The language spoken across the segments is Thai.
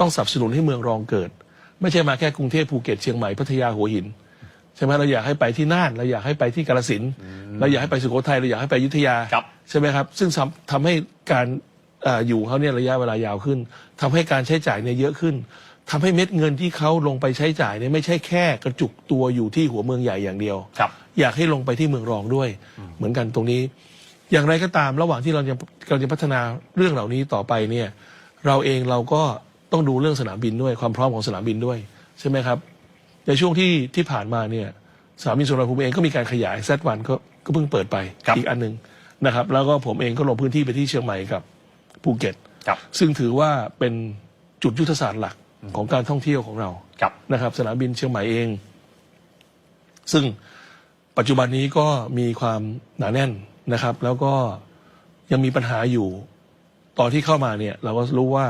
ต้องสนับสนุนให้เมืองรองเกิด ไม่ใช่มาแค่กรุงเทพภูเก็ตเชียงใหม่พัทยาหัวหินใช่ไหมเราอยากให้ไปที่น่านเราอยากให้ไปที่กาฬสินธุ์เราอยากให้ไปสุโขทัยเราอยากให้ไปอยุธยาครับ ใช่ไหมครับ ซึ่งทำทำให้การเอ่ออยู่ของเขาเนี่ยระยะเวลายาวขึ้นทำให้การใช้จ่ายเนี่ยเยอะขึ้นทำให้เม็ดเงินที่เขาลงไปใช้จ่ายเนี่ยไม่ใช่แค่กระจุกตัวอยู่ที่หัวเมืองใหญ่อย่างเดียว ครับ อยากให้ลงไปที่เมืองรองด้วย เหมือนกันตรงนี้ อย่างไรก็ตามระหว่างที่เราจะเราจะพัฒนาเรื่องเหล่านี้ต่อไปเนี่ย เราเองเราก็ ต้องดูเรื่องสนามบินด้วยความพร้อมของสนามบินด้วยใช่ไหมครับ ในช่วงที่ที่ผ่านมาเนี่ยสนามบินสุวรรณภูมิเองก็มีการขยาย Z1 ก็ก็เพิ่งเปิดไปครับอีกอันหนึ่งนะครับ แล้วก็ผมเองก็ลงพื้นที่ไปที่เชียงใหม่กับภูเก็ตครับ ซึ่งถือว่าเป็นจุดยุทธศาสตร์หลักของการท่องเที่ยวของเราครับ นะครับ สนามบินเชียงใหม่เอง ซึ่งปัจจุบันนี้ก็มีความหนาแน่นนะครับ แล้วก็ยังมีปัญหาอยู่ ตอนที่เข้ามาเนี่ย เราก็รู้ว่า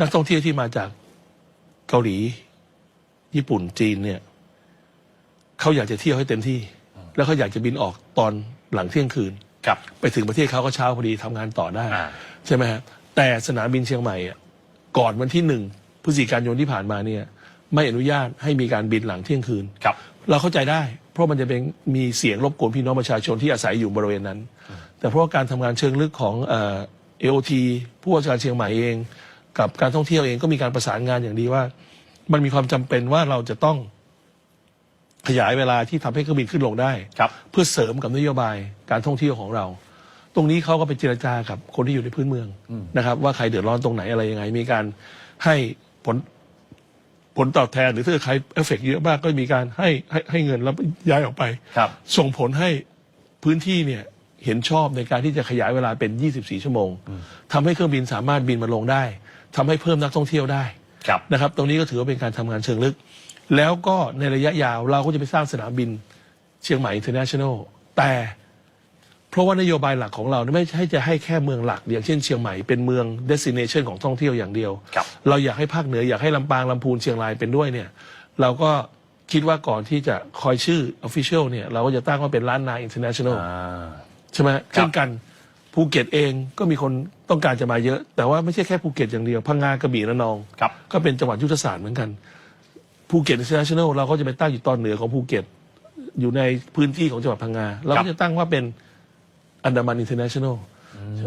นักท่องเที่ยวที่มาจากเกาหลี ญี่ปุ่นจีนเนี่ยเขาอยากจะเที่ยวให้เต็มที่ แล้วเขาอยากจะบินออกตอนหลังเที่ยงคืน ครับ ไปถึงประเทศเขาก็เช้าพอดีทำงานต่อได้ อ่า ใช่ไหมฮะแต่สนามบินเชียงใหม่อะก่อนวันที่หนึ่งพฤศจิกายนที่ผ่านมาเนี่ย ไม่อนุญาตให้มีการบินหลังเที่ยงคืน ครับ เราเข้าใจได้ เพราะมันจะเป็นมีเสียงรบกวนพี่น้องประชาชนที่อาศัยอยู่บริเวณนั้น แต่เพราะว่าการทำงานเชิงลึกของเอ่อโอทีผู้ว่าการเชียงใหม่เอง กับการท่องเที่ยวเองก็มีการประสานงานอย่างดีว่า มันมีความจำเป็นว่าเราจะต้องขยายเวลาที่ทำให้เครื่องบินขึ้นลงได้ ครับ เพื่อเสริมกับนโยบายการท่องเที่ยวของเรา ตรงนี้เขาก็ไปเจรจากับคนที่อยู่ในพื้นเมืองนะครับว่าใครเดือดร้อนตรงไหนอะไรยังไง มีการให้ผลผลตอบแทนหรือถ้าใครเอฟเฟกเยอะมากก็มีการให้ให้ให้เงินแล้วย้ายออกไป ครับ ส่งผลให้พื้นที่เนี่ยเห็นชอบในการที่จะขยายเวลาเป็น 24 ชั่วโมงทำให้เครื่องบินสามารถบินมาลงได้ ทำให้เพิ่มนักท่องเที่ยวได้ครับนะครับ ตรงนี้ก็ถือว่าเป็นการทำงานเชิงลึก แล้วก็ในระยะยาวเราก็จะไปสร้างสนามบินเชียงใหม่ international แต่เพราะว่านโยบายหลักของเราไม่ใช่จะให้แค่เมืองหลัก อย่างเช่นเชียงใหม่เป็นเมือง destination ของท่องเที่ยวอย่างเดียวครับเราอยากให้ภาคเหนืออยากให้ลำปางลำพูนเชียงรายเป็นด้วยเนี่ยเราก็คิดว่าก่อนที่จะคอยชื่อ official เนี่ยเราก็จะตั้งว่าเป็นล้านนา international อ่าใช่ไหมเช่นกัน ภูเก็ตเองก็มีคนต้องการจะมาเยอะ แต่ว่าไม่ใช่แค่ภูเก็ตอย่างเดียวพังงากระบี่ระนอง ครับ ก็เป็นจังหวัดยุทธศาสตร์เหมือนกันภูเก็ต international เราก็จะไปตั้งอยู่ตอนเหนือของภูเก็ต อยู่ในพื้นที่ของจังหวัดพังงาเราครัก็บจะตั้งว่าเป็นอันดามัน international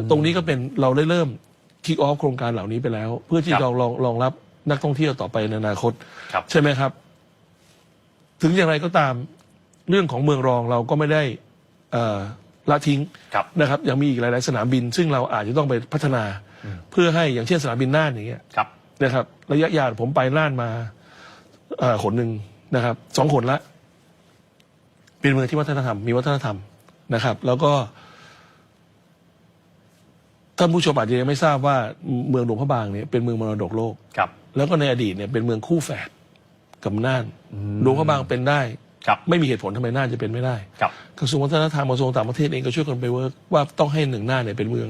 ตรงนี้ก็เป็นเราได้เริ่มคิกออฟโครงการเหล่านี้ไปแล้ว เพื่อที่จะรองรองรองรับนักท่องเที่ยวต่อไปในอนาคต ครับ ใช่ไหมครับ ถึงอย่างไรก็ตามเรื่องของเมืองรองเราก็ไม่ได้เอ่อ ละทิ้งครับ นะครับยังมีอีกหลาย ๆ สนามบิน ซึ่งเราอาจจะต้องไปพัฒนา เพื่อให้อย่างเช่นสนามบินน่านอย่างเงี้ยครับ นะครับ ระยะยาวผมไปน่านมาเอ่อขนหนึ่งนะครับสองขนละ เป็นเมืองที่วัฒนธรรมมีวัฒนธรรมนะครับ แล้วก็ท่านผู้ชมอาจจะยังไม่ทราบว่าเมืองหลวงพระบางเนี่ยเป็นเมืองมรดกโลก ครับ แล้วก็ในอดีตเนี่ยเป็นเมืองคู่แฝดกับน่านหลวงพระบางเป็นได้ ครับไม่มีเหตุผลทำไมน่านจะเป็นไม่ได้ ครับ กระทรวงวัฒนธรรมกระทรวงต่างประเทศเองก็ช่วยกันไปเวิร์กว่าต้องให้หนึ่งหน้าเนี่ยเป็นเมือง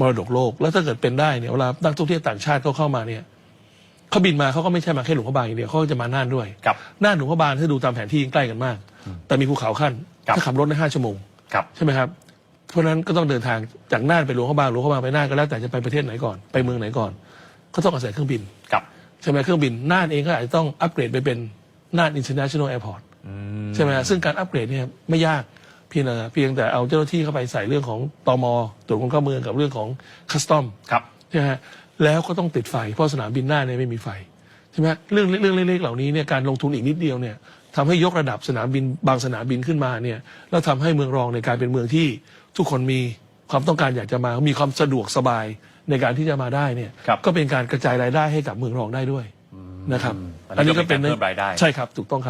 มรดกโลก แล้วถ้าเกิดเป็นได้เนี่ยเวลานักท่องเที่ยวต่างชาติเขาเข้ามาเนี่ยเขาบินมาเขาก็ไม่ใช่มาแค่หลวงพระบางอย่างเดียวเขาก็จะมาน่านด้วยครับน่านหลวงพระบางถ้าดูตามแผนที่ยังใกล้กันมาก แต่มีภูเขาขั้นครับ ถ้าขับรถได้ห้าชั่วโมง ครับ ใช่ไหมครับ เพราะฉะนั้นก็ต้องเดินทางจากน่านไปหลวงพระบางหลวงพระบางไปน่านก็แล้วแต่จะไปประเทศไหนก่อนไปเมืองไหนก่อน ก็ต้องอาศัยเครื่องบิน ครับ ใช่ไหมเครื่องบินน่านเองก็อาจจะต้องอัปเกรดไปเป็น น่าน international airport ใช่ไหมฮะซึ่งการอัปเกรดเนี่ยไม่ยากเพียงแต่เพียงแต่เอาเจ้าหน้าที่เข้าไปใส่เรื่องของตมตรวจคนเข้าเมืองกับเรื่องของคัสตอมครับ ใช่ไหมฮะแล้วก็ต้องติดไฟ เพราะสนามบินหน้าเนี่ยไม่มีไฟใช่ไหมฮะเรื่องเรื่องเล็กๆเหล่านี้เนี่ยการลงทุนอีกนิดเดียวเนี่ยทำให้ยกระดับสนามบินบางสนามบินขึ้นมาเนี่ยแล้วทำให้เมืองรองในยกลายเป็นเมืองที่ทุกคนมีความต้องการอยากจะมา มีความสะดวกสบายในการที่จะมาได้เนี่ยครับ ก็เป็นการกระจายรายได้ให้กับเมืองรองได้ด้วย นะครับ อันนี้ก็เป็นการเพิ่มรายได้ ใช่ครับ ถูกต้องครับ